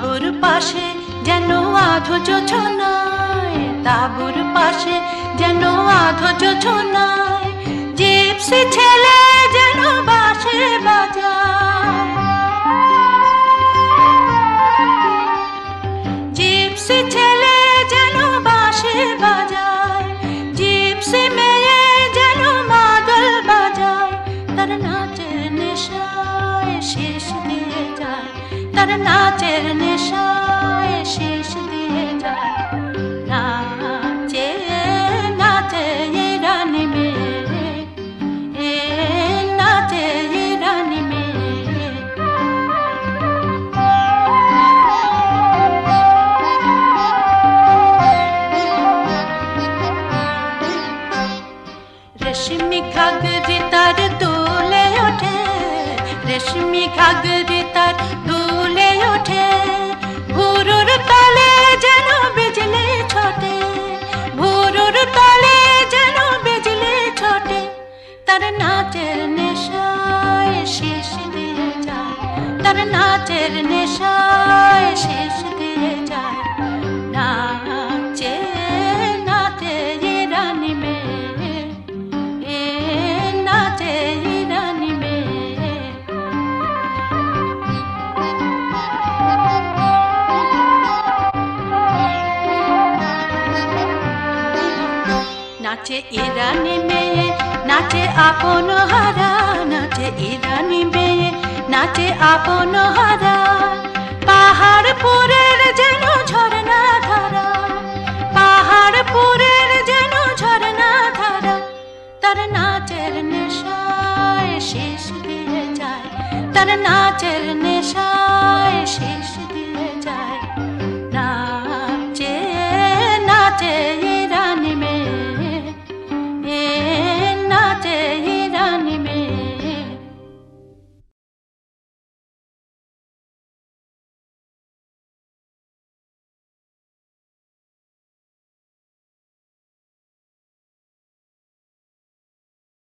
তাবুর পাশে যেন আধো যোছনায় তাবুর পাশে যেন আধো যোছনায় জিপসি ছেলে যেন বাসে বাজায়। জিপসি ছেলে যেন বাসে বাজায়, জিপসি মেয়ে যেন মাদল বাজায়, তার নাচের নেশায় শেষ দিয়ে যায়। তার নাচের নেশায় শেষ দিয়ে যায়। নাচে নাচে রানী মেয়ে। এ নাচে রানী মেয়ে। রেশমি ঘাগরি তার দুলে ওঠে। রেশমি ঘাগরি তার নাচের নেশায় শেষ দিয়ে যায়। নাচে নাচে রানী মেয়ে। এ নাচে রানী মেয়ে। নাচে ইরানি মেয়ে, নাচে আপন হারা, নাচে ইরানি মেয়ে। নাচে আপন হারা পাহাড় পুরের যেন ঝরনা ধারা পাহাড় পুরের যেন ঝরনা ধারা, তার নাচের নেশায় শেষ দিয়ে যায়, তার নাচের নেশায় শেষ দিয়ে